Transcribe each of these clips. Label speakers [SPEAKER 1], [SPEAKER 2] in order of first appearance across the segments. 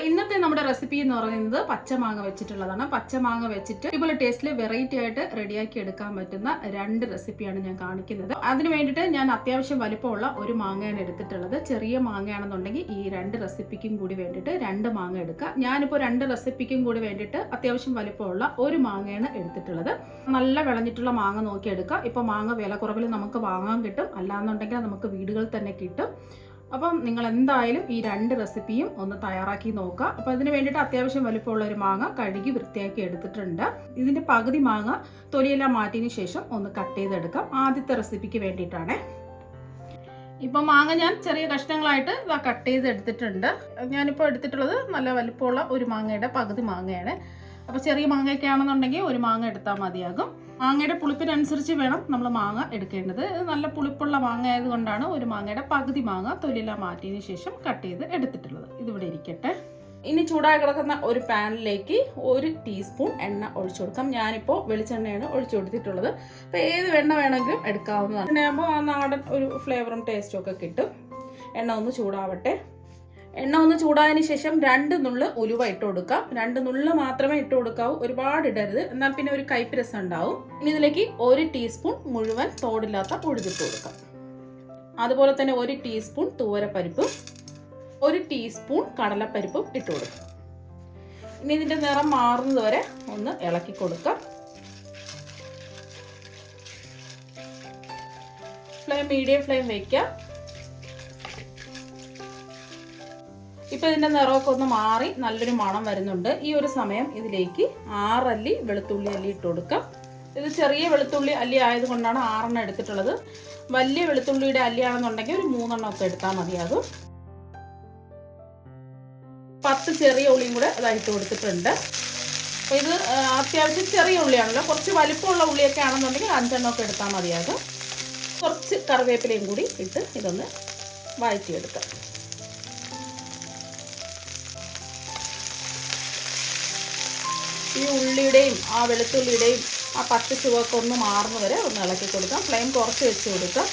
[SPEAKER 1] ഇന്നത്തെ നമ്മുടെ റെസിപ്പി എന്ന് പറയുന്നത് പച്ചമാങ്ങ വെച്ചിട്ടുള്ളതാണ്. പച്ചമാങ്ങ വെച്ചിട്ട് ഇതുപോലെ ടേസ്റ്റിൽ വെറൈറ്റി ആയിട്ട് റെഡിയാക്കി എടുക്കാൻ പറ്റുന്ന രണ്ട് റെസിപ്പിയാണ് ഞാൻ കാണിക്കുന്നത്. അതിന് വേണ്ടിയിട്ട് ഞാൻ അത്യാവശ്യം വലിപ്പമുള്ള ഒരു മാങ്ങയാണ് എടുത്തിട്ടുള്ളത്. ചെറിയ മാങ്ങയാണെന്നുണ്ടെങ്കിൽ ഈ രണ്ട് റെസിപ്പിക്കും കൂടി വേണ്ടിയിട്ട് രണ്ട് മാങ്ങ എടുക്കുക. ഞാനിപ്പോൾ രണ്ട് റെസിപ്പിക്കും കൂടി വേണ്ടിയിട്ട് അത്യാവശ്യം വലിപ്പമുള്ള ഒരു മാങ്ങയാണ് എടുത്തിട്ടുള്ളത്. നല്ല വിളഞ്ഞിട്ടുള്ള മാങ്ങ നോക്കി എടുക്കുക. ഇപ്പോൾ മാങ്ങ വില കുറവിൽ നമുക്ക് വാങ്ങാൻ കിട്ടും. അല്ലാന്നുണ്ടെങ്കിൽ നമുക്ക് വീടുകളിൽ തന്നെ കിട്ടും. അപ്പം നിങ്ങൾ എന്തായാലും ഈ രണ്ട് റെസിപ്പിയും ഒന്ന് തയ്യാറാക്കി നോക്കുക. അപ്പോൾ അതിന് വേണ്ടിയിട്ട് അത്യാവശ്യം വലിപ്പമുള്ള ഒരു മാങ്ങ കഴുകി വൃത്തിയാക്കി എടുത്തിട്ടുണ്ട്. ഇതിന്റെ പകുതി മാങ്ങ തൊലിയെല്ലാം മാറ്റിയതിന് ശേഷം ഒന്ന് കട്ട് ചെയ്തെടുക്കാം. ആദ്യത്തെ റെസിപ്പിക്ക് വേണ്ടിയിട്ടാണ്. ഇപ്പം മാങ്ങ ഞാൻ ചെറിയ കഷ്ണങ്ങളായിട്ട് ഇതാ കട്ട് ചെയ്ത് എടുത്തിട്ടുണ്ട് ഞാനിപ്പോൾ എടുത്തിട്ടുള്ളത് നല്ല വലിപ്പമുള്ള ഒരു മാങ്ങയുടെ പകുതി മാങ്ങയാണ്. അപ്പോൾ ചെറിയ മാങ്ങയൊക്കെ ആണെന്നുണ്ടെങ്കിൽ ഒരു മാങ്ങ എടുത്താൽ മതിയാകും. മാങ്ങയുടെ പുളിപ്പിനനുസരിച്ച് വേണം നമ്മൾ മാങ്ങ എടുക്കേണ്ടത്. നല്ല പുളിപ്പുള്ള മാങ്ങ ആയതുകൊണ്ടാണ് ഒരു മാങ്ങയുടെ പകുതി മാങ്ങ തൊലിയെല്ലാം മാറ്റിയതിന് ശേഷം കട്ട് ചെയ്ത് എടുത്തിട്ടുള്ളത്. ഇതിവിടെ ഇരിക്കട്ടെ. ഇനി ചൂടായി കിടക്കുന്ന ഒരു പാനിലേക്ക് ഒരു ടീസ്പൂൺ എണ്ണ ഒഴിച്ചു കൊടുക്കാം. ഞാനിപ്പോൾ വെളിച്ചെണ്ണയാണ് ഒഴിച്ചു കൊടുത്തിട്ടുള്ളത്. അപ്പോൾ ഏത് എണ്ണ വേണമെങ്കിലും എടുക്കാവുന്നതാണ്. എണ്ണയാകുമ്പോൾ ആ നാടൻ ഒരു ഫ്ലേവറും ടേസ്റ്റും ഒക്കെ കിട്ടും. എണ്ണ ഒന്ന് ചൂടാവട്ടെ. എണ്ണ ഒന്ന് ചൂടായതിന് ശേഷം രണ്ട് നുള്ള് ഉലുവ ഇട്ട് കൊടുക്കാം. രണ്ട് നുള്ള് മാത്രമേ ഇട്ട് കൊടുക്കാവൂ. ഒരുപാട് ഇടരുത്. എന്നാൽ പിന്നെ ഒരു കൈപ്പിരസം രസം ഉണ്ടാവും. ഇനി ഇതിലേക്ക് ഒരു ടീസ്പൂൺ മുഴുവൻ തോടില്ലാത്ത ഉഴുതിട്ട് കൊടുക്കാം. അതുപോലെ തന്നെ ഒരു ടീസ്പൂൺ തൂവരപ്പരിപ്പും ഒരു ടീസ്പൂൺ കടലപ്പരിപ്പും ഇട്ട് കൊടുക്കാം. ഇനി ഇതിന്റെ നിറം മാറുന്നത് വരെ ഒന്ന് ഇളക്കി കൊടുക്കാം. ഫ്ലെയിം മീഡിയം ഫ്ലെയിം വയ്ക്കാം ഇപ്പൊ ഇതിന്റെ നിറമൊക്കെ ഒന്ന് മാറി നല്ലൊരു മണം വരുന്നുണ്ട്. ഈ ഒരു സമയം ഇതിലേക്ക് ആറല്ലി വെളുത്തുള്ളി അല്ലി ഇട്ട് കൊടുക്കാം. ഇത് ചെറിയ വെളുത്തുള്ളി അല്ലി ആയതുകൊണ്ടാണ് ആറെണ്ണം എടുത്തിട്ടുള്ളത്. വലിയ വെളുത്തുള്ളിയുടെ അല്ലിയാണെന്നുണ്ടെങ്കിൽ ഒരു മൂന്നെണ്ണം ഒക്കെ എടുത്താൽ മതിയാകും. പത്ത് ചെറിയ ഉള്ളിയും കൂടെ അതായിട്ട് കൊടുത്തിട്ടുണ്ട്. അപ്പോൾ ഇത് അത്യാവശ്യം ചെറിയ ഉള്ളിയാണല്ലോ. കുറച്ച് വലിപ്പമുള്ള ഉള്ളിയൊക്കെ ആണെന്നുണ്ടെങ്കിൽ അഞ്ചെണ്ണം ഒക്കെ എടുത്താൽ മതിയാകും. കുറച്ച് കറിവേപ്പിലയും കൂടി ഇട്ട് ഇതൊന്ന് വഴറ്റിയെടുക്കാം. ഈ ഉള്ളിയുടെയും ആ വെളുത്തുള്ളിയുടെയും ആ പച്ച ചുവക്ക ഒന്ന് മാറുന്ന വരെ ഒന്ന് ഇളക്കി കൊടുക്കാം. ഫ്ലെയിം കുറച്ച് വെച്ച് കൊടുക്കാം.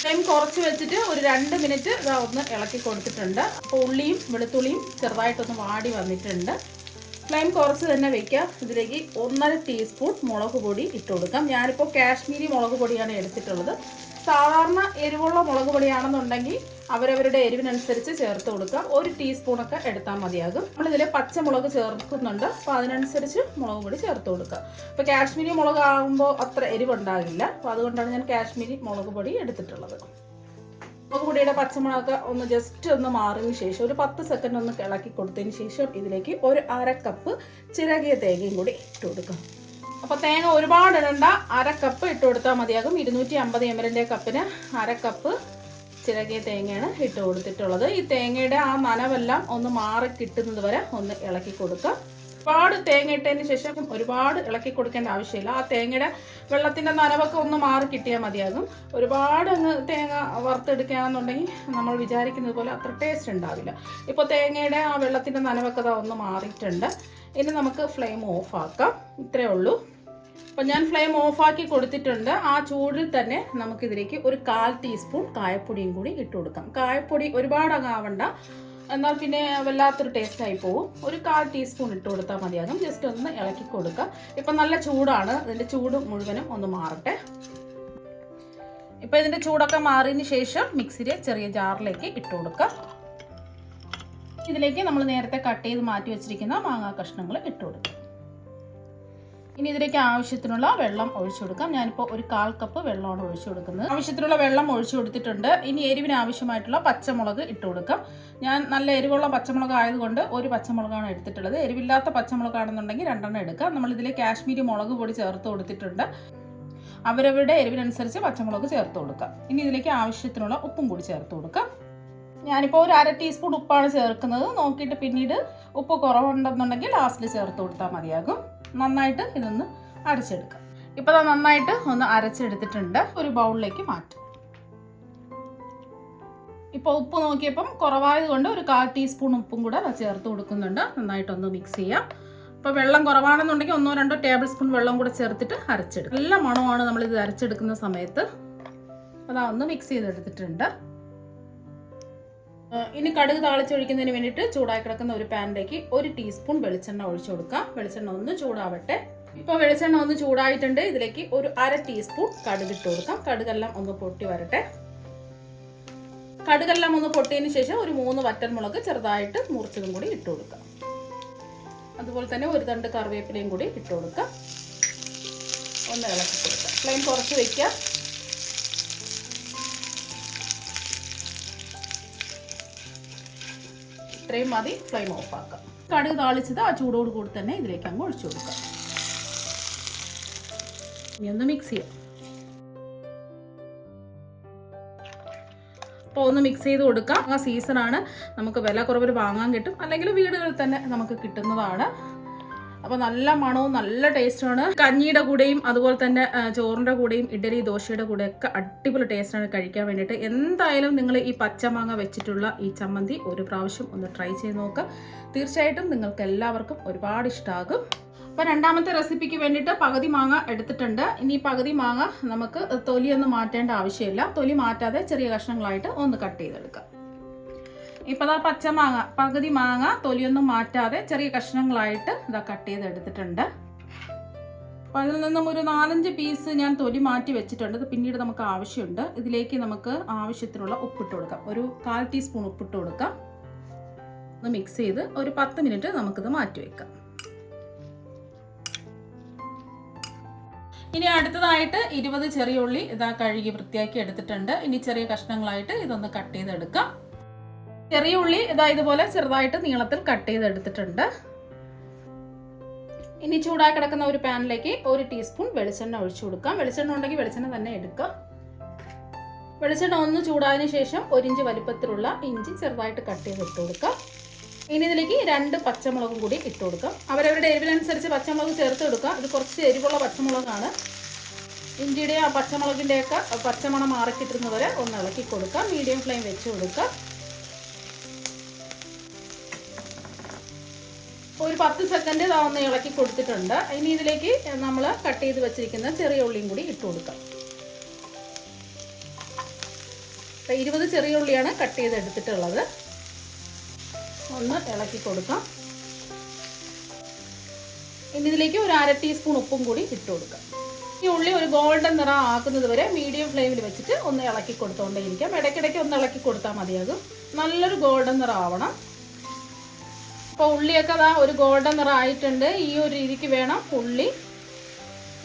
[SPEAKER 1] ഫ്ലെയിം കുറച്ച് വെച്ചിട്ട് ഒരു രണ്ട് മിനിറ്റ് ഒന്ന് ഇളക്കി കൊടുത്തിട്ടുണ്ട്. അപ്പോൾ ഉള്ളിയും വെളുത്തുള്ളിയും ചെറുതായിട്ടൊന്ന് വാടി വന്നിട്ടുണ്ട്. ഫ്ലെയിം കുറച്ച് തന്നെ വെക്കാം. ഇതിലേക്ക് ഒന്നര ടീസ്പൂൺ മുളക് പൊടി ഇട്ട് കൊടുക്കാം. ഞാനിപ്പോൾ കാശ്മീരി മുളക് പൊടിയാണ് എടുത്തിട്ടുള്ളത്. സാധാരണ എരിവുള്ള മുളക് പൊടിയാണെന്നുണ്ടെങ്കിൽ അവരവരുടെ എരിവിനനുസരിച്ച് ചേർത്ത് കൊടുക്കാം. ഒരു ടീസ്പൂണൊക്കെ എടുത്താൽ മതിയാകും. നമ്മളിതിൽ പച്ചമുളക് ചേർക്കുന്നുണ്ട്. അപ്പോൾ അതിനനുസരിച്ച് മുളക് പൊടി ചേർത്ത് കൊടുക്കുക ഇപ്പോൾ കാശ്മീരി മുളക് ആകുമ്പോൾ അത്ര എരിവുണ്ടാകില്ല. അപ്പോൾ അതുകൊണ്ടാണ് ഞാൻ കാശ്മീരി മുളക് പൊടി എടുത്തിട്ടുള്ളത്. മുളക് പൊടിയുടെ പച്ചമുളക് ഒന്ന് ജസ്റ്റ് ഒന്ന് മാറിയതിന് ശേഷം ഒരു പത്ത് സെക്കൻഡ് ഒന്ന് ഇളക്കി കൊടുത്തതിന് ശേഷം ഇതിലേക്ക് ഒരു അര കപ്പ് ചിരകിയ തേങ്ങയും കൂടി ഇട്ട് കൊടുക്കാം. അപ്പോൾ തേങ്ങ ഒരുപാട് ഇടണ്ട അര കപ്പ് ഇട്ട് കൊടുത്താൽ മതിയാകും. ഇരുന്നൂറ്റി അമ്പത് എം എല്ലിന്റെ കപ്പിന് അര കപ്പ് ചിരകിയ തേങ്ങയാണ് ഇട്ട് കൊടുത്തിട്ടുള്ളത്. ഈ തേങ്ങയുടെ ആ നനവെല്ലാം ഒന്ന് മാറി കിട്ടുന്നത് വരെ ഒന്ന് ഇളക്കി കൊടുക്കുക ഒരുപാട് തേങ്ങ ഇട്ടതിന് ശേഷം ഒരുപാട് ഇളക്കി കൊടുക്കേണ്ട ആവശ്യമില്ല. ആ തേങ്ങയുടെ വെള്ളത്തിന്റെ നനവൊക്കെ ഒന്ന് മാറി കിട്ടിയാൽ മതിയാകും ഒരുപാട് അങ്ങ് തേങ്ങ വറുത്തെടുക്കുകയാണെന്നുണ്ടെങ്കിൽ നമ്മൾ വിചാരിക്കുന്നത് പോലെ അത്ര ടേസ്റ്റ് ഉണ്ടാവില്ല. ഇപ്പോൾ തേങ്ങയുടെ ആ വെള്ളത്തിന്റെ നനവൊക്കെ ഒന്ന് മാറിയിട്ടുണ്ട്. ഇനി നമുക്ക് ഫ്ലെയിം ഓഫ് ആക്കാം. ഇത്രയേ ഉള്ളൂ. അപ്പം ഞാൻ ഫ്ലെയിം ഓഫാക്കി കൊടുത്തിട്ടുണ്ട്. ആ ചൂടിൽ തന്നെ നമുക്കിതിലേക്ക് ഒരു കാൽ ടീസ്പൂൺ കായപ്പൊടിയും കൂടി ഇട്ട് കൊടുക്കാം. കായപ്പൊടി ഒരുപാട് അങ്ങ് ആവണ്ട. എന്നാൽ പിന്നെ വല്ലാത്തൊരു ടേസ്റ്റ് ആയി പോകും ഒരു കാൽ ടീസ്പൂൺ ഇട്ട് കൊടുത്താൽ മതിയാകും. ജസ്റ്റ് ഒന്ന് ഇളക്കി കൊടുക്കുക ഇപ്പം നല്ല ചൂടാണ്. ഇതിന്റെ ചൂട് മുഴുവനും ഒന്ന് മാറട്ടെ. ഇപ്പം ഇതിന്റെ ചൂടൊക്കെ മാറിയതിന് ശേഷം മിക്സിയിൽ ചെറിയ ജാറിലേക്ക് ഇട്ട് കൊടുക്കുക ഇതിലേക്ക് നമ്മൾ നേരത്തെ കട്ട് ചെയ്ത് മാറ്റി വെച്ചിരിക്കുന്ന മാങ്ങാ കഷ്ണങ്ങൾ ഇട്ട് കൊടുക്കുക ഇനി ഇതിലേക്ക് ആവശ്യത്തിനുള്ള വെള്ളം ഒഴിച്ചു കൊടുക്കാം. ഞാനിപ്പോൾ ഒരു കാൽ കപ്പ് വെള്ളമാണ് ഒഴിച്ചു കൊടുക്കുന്നത്. ആവശ്യത്തിനുള്ള വെള്ളം ഒഴിച്ചു കൊടുത്തിട്ടുണ്ട്. ഇനി എരിവിന് ആവശ്യമായിട്ടുള്ള പച്ചമുളക് ഇട്ട് കൊടുക്കാം. ഞാൻ നല്ല എരിവുള്ള പച്ചമുളക് ആയതുകൊണ്ട് ഒരു പച്ചമുളകാണ് എടുത്തിട്ടുള്ളത്. എരിവില്ലാത്ത പച്ചമുളകാണെന്നുണ്ടെങ്കിൽ രണ്ടെണ്ണം എടുക്കാം. നമ്മളിതിൽ കാശ്മീരി മുളക് പൊടി ചേർത്ത് കൊടുത്തിട്ടുണ്ട്. അവരവരുടെ എരിവിനനുസരിച്ച് പച്ചമുളക് ചേർത്ത് കൊടുക്കാം. ഇനി ഇതിലേക്ക് ആവശ്യത്തിനുള്ള ഉപ്പും കൂടി ചേർത്ത് കൊടുക്കാം. ഞാനിപ്പോൾ ഒരു അര ടീസ്പൂൺ ഉപ്പാണ് ചേർക്കുന്നത്. നോക്കിയിട്ട് പിന്നീട് ഉപ്പ് കുറവുണ്ടെന്നുണ്ടെങ്കിൽ ലാസ്റ്റിൽ ചേർത്ത് കൊടുത്താൽ മതിയാകും. നന്നായിട്ട് ഇതൊന്ന് അരച്ചെടുക്കാം. ഇപ്പോൾ അത് നന്നായിട്ട് ഒന്ന് അരച്ചെടുത്തിട്ടുണ്ട്. ഒരു ബൗളിലേക്ക് മാറ്റും. ഇപ്പോൾ ഉപ്പ് നോക്കിയപ്പം കുറവായതുകൊണ്ട് ഒരു കാൽ ടീസ്പൂൺ ഉപ്പും കൂടെ ചേർത്ത് കൊടുക്കുന്നുണ്ട്. നന്നായിട്ടൊന്ന് മിക്സ് ചെയ്യാം. ഇപ്പോൾ വെള്ളം കുറവാണെന്നുണ്ടെങ്കിൽ ഒന്നോ രണ്ടോ ടേബിൾ സ്പൂൺ വെള്ളം കൂടെ ചേർത്തിട്ട് അരച്ചെടുക്കും. നല്ല മണമാണ് ഇത് അരച്ചെടുക്കുന്ന സമയത്ത്. അതാ ഒന്ന് മിക്സ് ചെയ്തെടുത്തിട്ടുണ്ട്. ഇനി കടുക് താളിച്ചൊഴിക്കുന്നതിന് വേണ്ടിയിട്ട് ചൂടായി കിടക്കുന്ന ഒരു പാനിലേക്ക് ഒരു ടീസ്പൂൺ വെളിച്ചെണ്ണ ഒഴിച്ചു കൊടുക്കാം. വെളിച്ചെണ്ണ ഒന്ന് ചൂടാവട്ടെ. ഇപ്പോൾ വെളിച്ചെണ്ണ ഒന്ന് ചൂടായിട്ടുണ്ട്. ഇതിലേക്ക് ഒരു അര ടീസ്പൂൺ കടുക് ഇട്ട് കൊടുക്കാം. കടുകെല്ലാം ഒന്ന് പൊട്ടി വരട്ടെ. കടുകെല്ലാം ഒന്ന് പൊട്ടിയതിന് ശേഷം ഒരു മൂന്ന് വറ്റൽമുളക് ചെറുതായിട്ട് മുറിച്ചതും കൂടി ഇട്ട് കൊടുക്കാം. അതുപോലെ തന്നെ ഒരു തണ്ട് കറിവേപ്പിലയും കൂടി ഇട്ട് കൊടുക്കാം. ഒന്ന് ഇളക്കി കൊടുക്കാം. ഫ്ലെയിം കുറച്ച് വയ്ക്കുക ഇത്രയും മതി ഫ്ലെയിം ഓഫ് ആക്കാം. കടുക് താളിച്ചത് ആ ചൂടോട് കൂടി തന്നെ ഇതിലേക്ക് അങ്ങ് ഒഴിച്ചു കൊടുക്കാം. ഇനി ഒന്ന് മിക്സ് ചെയ്യാം. അപ്പോൾ ഒന്ന് മിക്സ് ചെയ്ത് കൊടുക്കാം. ആ സീസണാണ് നമുക്ക് വില കുറവിൽ വാങ്ങാൻ കിട്ടും. അല്ലെങ്കിൽ വീടുകളിൽ തന്നെ നമുക്ക് കിട്ടുന്നതാണ്. അപ്പോൾ നല്ല മണവും നല്ല ടേസ്റ്റുമാണ് കഞ്ഞിയുടെ കൂടെയും അതുപോലെ തന്നെ ചോറിന്റെ കൂടെയും ഇഡലി ദോശയുടെ കൂടെയൊക്കെ അടിപൊളി ടേസ്റ്റാണ് കഴിക്കാൻ വേണ്ടിയിട്ട്. എന്തായാലും നിങ്ങൾ ഈ പച്ചമാങ്ങ വെച്ചിട്ടുള്ള ഈ ചമ്മന്തി ഒരു പ്രാവശ്യം ഒന്ന് ട്രൈ ചെയ്ത് നോക്കുക തീർച്ചയായിട്ടും നിങ്ങൾക്ക് എല്ലാവർക്കും ഒരുപാട് ഇഷ്ടമാകും അപ്പോൾ രണ്ടാമത്തെ റെസിപ്പിക്ക് വേണ്ടിയിട്ട് പകുതി മാങ്ങ എടുത്തിട്ടുണ്ട്. ഇനി പകുതി മാങ്ങ നമുക്ക് തൊലിയൊന്നും മാറ്റേണ്ട ആവശ്യമില്ല. തൊലി മാറ്റാതെ ചെറിയ കഷ്ണങ്ങളായിട്ട് ഒന്ന് കട്ട് ചെയ്തെടുക്കാം. ഇപ്പോൾ പച്ച മാങ്ങ പകുതി മാങ്ങ തൊലിയൊന്നും മാറ്റാതെ ചെറിയ കഷ്ണങ്ങളായിട്ട് ഇതാ കട്ട് ചെയ്തെടുത്തിട്ടുണ്ട്. അപ്പോൾ അതിൽ നിന്നും ഒരു നാലഞ്ച് പീസ് ഞാൻ തൊലി മാറ്റി വെച്ചിട്ടുണ്ട്. ഇത് പിന്നീട് നമുക്ക് ആവശ്യമുണ്ട്. ഇതിലേക്ക് നമുക്ക് ആവശ്യത്തിനുള്ള ഉപ്പിട്ട് കൊടുക്കാം. ഒരു കാൽ ടീസ്പൂൺ ഉപ്പിട്ട് കൊടുക്കാം. ഒന്ന് മിക്സ് ചെയ്ത് ഒരു പത്ത് മിനിറ്റ് നമുക്കിത് മാറ്റി വെക്കാം. ഇനി അടുത്തതായിട്ട് ഇരുപത് ചെറിയ ഉള്ളി ഇതാ കഴുകി വൃത്തിയാക്കി എടുത്തിട്ടുണ്ട്. ഇനി ചെറിയ കഷ്ണങ്ങളായിട്ട് ഇതൊന്ന് കട്ട് ചെയ്തെടുക്കാം. ചെറിയ ഉള്ളി ഇതാ ഇതുപോലെ ചെറുതായിട്ട് നീളത്തിൽ കട്ട് ചെയ്തെടുത്തിട്ടുണ്ട്. ഇനി ചൂടായി കിടക്കുന്ന ഒരു പാനിലേക്ക് ഒരു ടീസ്പൂൺ വെളിച്ചെണ്ണ ഒഴിച്ചു കൊടുക്കാം. വെളിച്ചെണ്ണ ഉണ്ടെങ്കിൽ വെളിച്ചെണ്ണ തന്നെ എടുക്കാം. വെളിച്ചെണ്ണ ഒന്ന് ചൂടായതിന് ശേഷം ഒരിഞ്ച് വലിപ്പത്തിലുള്ള ഇഞ്ചി ചെറുതായിട്ട് കട്ട് ചെയ്ത് ഇട്ട് കൊടുക്കാം. ഇനി ഇതിലേക്ക് രണ്ട് പച്ചമുളകും കൂടി ഇട്ട് കൊടുക്കാം. അവരവരുടെ എരിവിനനുസരിച്ച് പച്ചമുളക് ചേർത്ത് കൊടുക്കാം. ഇത് കുറച്ച് എരിവുള്ള പച്ചമുളകാണ്. ഇഞ്ചിയുടെ ആ പച്ചമുളകിന്റെയൊക്കെ പച്ചമണം മാറിക്കിട്ടുന്നവരെ ഒന്ന് ഇളക്കി കൊടുക്കാം. മീഡിയം ഫ്ലെയിം വെച്ച് കൊടുക്കാം. ഒരു പത്ത് സെക്കൻഡ് താന്ന് ഇളക്കി കൊടുത്തിട്ടുണ്ട്. ഇനി ഇതിലേക്ക് നമ്മൾ കട്ട് ചെയ്ത് വെച്ചിരിക്കുന്ന ചെറിയ ഉള്ളിയും കൂടി ഇട്ട് കൊടുക്കാം. അപ്പോൾ ഇരുപത് ചെറിയ ഉള്ളിയാണ് കട്ട് ചെയ്ത് എടുത്തിട്ടുള്ളത്. ഒന്ന് ഇളക്കി കൊടുക്കാം. ഇനി ഇതിലേക്ക് ഒരു അര ടീസ്പൂൺ ഉപ്പും കൂടി ഇട്ട് കൊടുക്കാം. ഈ ഉള്ളി ഒരു ഗോൾഡൻ നിറ ആക്കുന്നത് വരെ മീഡിയം ഫ്ലെയിമിൽ വെച്ചിട്ട് ഒന്ന് ഇളക്കി കൊടുത്തുകൊണ്ടേയിരിക്കാം ഇടയ്ക്കിടയ്ക്ക് ഒന്ന് ഇളക്കി കൊടുത്താൽ മതിയാകും. നല്ലൊരു ഗോൾഡൻ നിറ ആവണം. അപ്പോൾ ഉള്ളിയൊക്കെ അതാ ഒരു ഗോൾഡൻ നിറം ആയിട്ടുണ്ട്. ഈ ഒരു രീതിക്ക് വേണം ഉള്ളി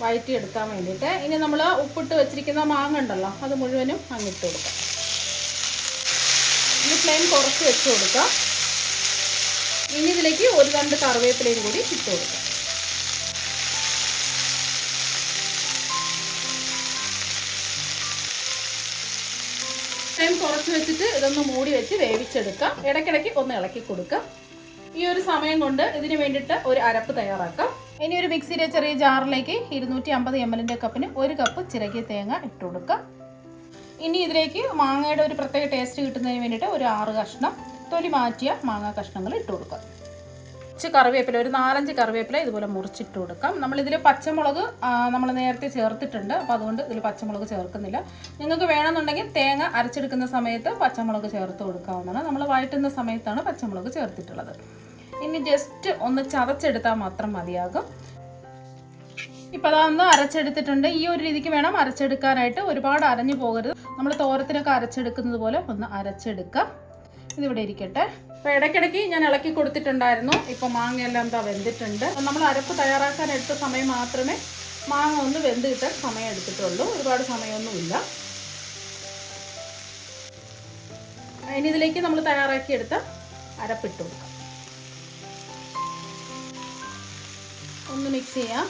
[SPEAKER 1] വയറ്റി എടുക്കാൻ വേണ്ടിയിട്ട്. ഇനി നമ്മൾ ഉപ്പിട്ട് വെച്ചിരിക്കുന്ന മാങ്ങ ഉണ്ടല്ലോ അത് മുഴുവനും അങ്ങിട്ട് കൊടുക്കാം. ഇനി ഫ്ലെയിം കുറച്ച് വെച്ച് കൊടുക്കാം. ഇനി ഇതിലേക്ക് ഒരു രണ്ട് കറിവേപ്പിലയും കൂടി ഇട്ട് കൊടുക്കാം. ഫ്ലെയിം കുറച്ച് വെച്ചിട്ട് ഇതൊന്ന് മൂടി വെച്ച് വേവിച്ചെടുക്കാം. ഇടയ്ക്കിടയ്ക്ക് ഒന്ന് ഇളക്കി കൊടുക്കാം. ഈ ഒരു സമയം കൊണ്ട് ഇതിന് വേണ്ടിയിട്ട് ഒരു അരപ്പ് തയ്യാറാക്കാം. ഇനി ഒരു മിക്സിയിലെ ചെറിയ ജാറിലേക്ക് ഇരുന്നൂറ്റി അമ്പത് എം എല്ലിന്റെ കപ്പിന് ഒരു കപ്പ് ചിരകിയ തേങ്ങ ഇട്ട് കൊടുക്കാം. ഇനി ഇതിലേക്ക് മാങ്ങയുടെ ഒരു പ്രത്യേക ടേസ്റ്റ് കിട്ടുന്നതിന് വേണ്ടിയിട്ട് ഒരു ആറ് കഷ്ണം തൊലി മാറ്റിയ മാങ്ങ കഷ്ണങ്ങൾ ഇട്ട് കൊടുക്കാം. കുറച്ച് കറിവേപ്പില ഒരു നാലഞ്ച് കറിവേപ്പില ഇതുപോലെ മുറിച്ചിട്ട് കൊടുക്കാം. നമ്മളിതിൽ പച്ചമുളക് നമ്മൾ നേരത്തെ ചേർത്തിട്ടുണ്ട്. അപ്പോൾ അതുകൊണ്ട് ഇതിൽ പച്ചമുളക് ചേർക്കുന്നില്ല. നിങ്ങൾക്ക് വേണമെന്നുണ്ടെങ്കിൽ തേങ്ങ അരച്ചെടുക്കുന്ന സമയത്ത് പച്ചമുളക് ചേർത്ത് കൊടുക്കാവുന്നതാണ്. നമ്മൾ വഴറ്റുന്ന സമയത്താണ് പച്ചമുളക് ചേർത്തിട്ടുള്ളത്. ഇനി ജസ്റ്റ് ഒന്ന് ചതച്ചെടുത്താൽ മാത്രം മതിയാകും. ഇപ്പം അതൊന്ന് അരച്ചെടുത്തിട്ടുണ്ട്. ഈ ഒരു രീതിക്ക് വേണം അരച്ചെടുക്കാനായിട്ട് ഒരുപാട് അരഞ്ഞു പോകരുത്. നമ്മൾ തോരത്തിനൊക്കെ അരച്ചെടുക്കുന്നത് പോലെ ഒന്ന് അരച്ചെടുക്കാം. ഇതിവിടെ ഇരിക്കട്ടെ. അപ്പോൾ ഇടയ്ക്കിടയ്ക്ക് ഞാൻ ഇളക്കി കൊടുത്തിട്ടുണ്ടായിരുന്നു. ഇപ്പോൾ മാങ്ങയെല്ലാം എന്താ വെന്തിട്ടുണ്ട്. നമ്മൾ അരപ്പ് തയ്യാറാക്കാൻ എടുത്ത സമയം മാത്രമേ മാങ്ങ ഒന്ന് വെന്ത് കിട്ടാൻ സമയം എടുത്തിട്ടുള്ളൂ. ഒരുപാട് സമയമൊന്നുമില്ല. ഇനി ഇതിലേക്ക് നമ്മൾ തയ്യാറാക്കിയെടുത്ത അരപ്പിട്ട് കൊടുക്കാം. ഒന്ന് മിക്സ് ചെയ്യാം.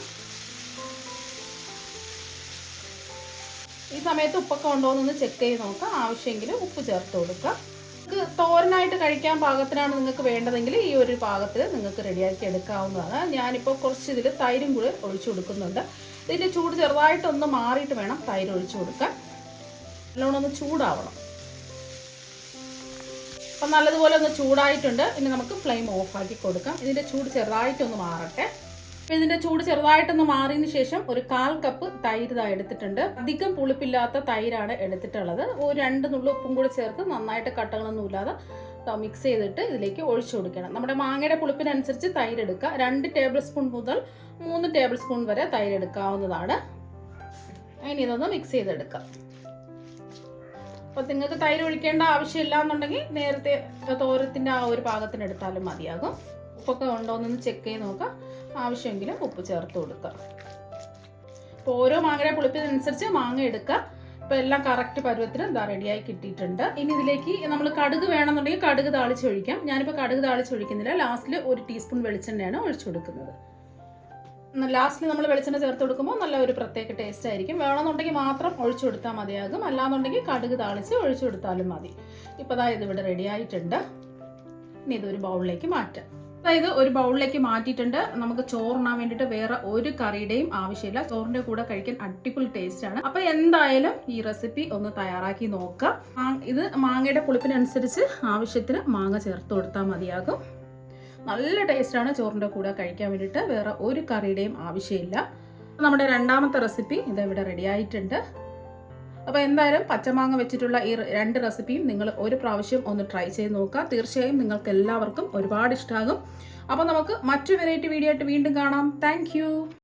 [SPEAKER 1] ഈ സമയത്ത് ഉപ്പൊക്കെ ഉണ്ടോ എന്നൊന്ന് ചെക്ക് ചെയ്ത് നോക്കാം. ആവശ്യമെങ്കിൽ ഉപ്പ് ചേർത്ത് കൊടുക്കാം. നിങ്ങൾക്ക് തോരനായിട്ട് കഴിക്കാൻ പാകത്തിനാണ് നിങ്ങൾക്ക് വേണ്ടതെങ്കിൽ ഈ ഒരു പാകത്തിൽ നിങ്ങൾക്ക് റെഡിയാക്കി എടുക്കാവുന്നതാണ്. ഞാനിപ്പോൾ കുറച്ച് ഇതിൽ തൈരും കൂടി ഒഴിച്ചു കൊടുക്കുന്നുണ്ട്. ഇതിന്റെ ചൂട് ചെറുതായിട്ടൊന്ന് മാറിയിട്ട് വേണം തൈര് ഒഴിച്ചു കൊടുക്കാൻ. നല്ലോണം ഒന്ന് ചൂടാവണം. അപ്പം നല്ലതുപോലെ ഒന്ന് ചൂടായിട്ടുണ്ട്. ഇനി നമുക്ക് ഫ്ലെയിം ഓഫാക്കി കൊടുക്കാം. ഇതിന്റെ ചൂട് ചെറുതായിട്ടൊന്ന് മാറട്ടെ. അപ്പം ഇതിന്റെ ചൂട് ചെറുതായിട്ടൊന്ന് മാറിയതിനു ശേഷം ഒരു കാൽ കപ്പ് തൈര് ഇതാ എടുത്തിട്ടുണ്ട്. അധികം പുളിപ്പില്ലാത്ത തൈരാണ് എടുത്തിട്ടുള്ളത്. ഒരു രണ്ട് നുള്ളു ഉപ്പും കൂടി ചേർത്ത് നന്നായിട്ട് കട്ടകളൊന്നും ഇല്ലാതെ മിക്സ് ചെയ്തിട്ട് ഇതിലേക്ക് ഒഴിച്ചു കൊടുക്കണം. നമ്മുടെ മാങ്ങയുടെ പുളിപ്പിനനുസരിച്ച് തൈര് എടുക്കുക. രണ്ട് ടേബിൾ സ്പൂൺ മുതൽ മൂന്ന് ടേബിൾ സ്പൂൺ വരെ തൈര് എടുക്കാവുന്നതാണ്. ഇനി ഇതൊന്ന് മിക്സ് ചെയ്തെടുക്കാം. അപ്പോൾ നിങ്ങൾക്ക് തൈര് ഒഴിക്കേണ്ട ആവശ്യമില്ല എന്നുണ്ടെങ്കിൽ നേരത്തെ തോരത്തിന്റെ ആ ഒരു പാകത്തിന് എടുത്താലും മതിയാകും. ഉപ്പൊക്കെ ഉണ്ടോന്ന് ചെക്ക് ചെയ്ത് നോക്കാം. ആവശ്യമെങ്കിൽ ഉപ്പ് ചേർത്ത് കൊടുക്കുക. അപ്പോൾ ഓരോ മാങ്ങയുടെ പുളിപ്പിനനുസരിച്ച് മാങ്ങ എടുക്കുക. ഇപ്പോൾ എല്ലാം കറക്റ്റ് പരുവത്തിന് ഇതാ റെഡിയായി കിട്ടിയിട്ടുണ്ട്. ഇനി ഇതിലേക്ക് നമ്മൾ കടുക് വേണമെന്നുണ്ടെങ്കിൽ കടുക് താളിച്ച് ഒഴിക്കാം. ഞാനിപ്പോൾ കടുക് താളിച്ച് ഒഴിക്കുന്നില്ല. ലാസ്റ്റിൽ ഒരു ടീസ്പൂൺ വെളിച്ചെണ്ണയാണ് ഒഴിച്ചു കൊടുക്കുന്നത്. ലാസ്റ്റിൽ നമ്മൾ വെളിച്ചെണ്ണ ചേർത്ത് കൊടുക്കുമ്പോൾ നല്ല ഒരു പ്രത്യേക ടേസ്റ്റ് ആയിരിക്കും. വേണമെന്നുണ്ടെങ്കിൽ മാത്രം ഒഴിച്ചു കൊടുത്താൽ മതിയാകും. അല്ലാന്നുണ്ടെങ്കിൽ കടുക് താളിച്ച് ഒഴിച്ചു കൊടുത്താലും മതി. ഇപ്പോൾ അതായത് ഇവിടെ റെഡി ആയിട്ടുണ്ട്. ഇനി ഇതൊരു ബൗളിലേക്ക് മാറ്റാം. അതായത് ഒരു ബൗളിലേക്ക് മാറ്റിയിട്ടുണ്ട്. നമുക്ക് ചോറിനാൻ വേണ്ടിയിട്ട് വേറെ ഒരു കറിയുടെയും ആവശ്യമില്ല. ചോറിന്റെ കൂടെ കഴിക്കാൻ അടിപൊളി ടേസ്റ്റ് ആണ്. അപ്പൊ എന്തായാലും ഈ റെസിപ്പി ഒന്ന് തയ്യാറാക്കി നോക്കാം. ഇത് മാങ്ങയുടെ പുളിപ്പിനനുസരിച്ച് ആവശ്യത്തിന് മാങ്ങ ചേർത്ത് കൊടുത്താൽ മതിയാകും. നല്ല ടേസ്റ്റാണ് ചോറിന്റെ കൂടെ കഴിക്കാൻ വേണ്ടിയിട്ട്. വേറെ ഒരു കറിയുടെയും ആവശ്യമില്ല. നമ്മുടെ രണ്ടാമത്തെ റെസിപ്പി ഇത് ഇവിടെ റെഡി ആയിട്ടുണ്ട്. അപ്പോൾ എന്തായാലും പച്ചമാങ്ങ വെച്ചിട്ടുള്ള ഈ രണ്ട് റെസിപ്പിയും നിങ്ങൾ ഒരു പ്രാവശ്യം ഒന്ന് ട്രൈ ചെയ്ത് നോക്കുക. തീർച്ചയായും നിങ്ങൾക്ക് എല്ലാവർക്കും ഒരുപാട് ഇഷ്ടമാകും അപ്പോൾ നമുക്ക് മറ്റു വെറൈറ്റി വീഡിയോ ആയിട്ട് വീണ്ടും കാണാം. താങ്ക്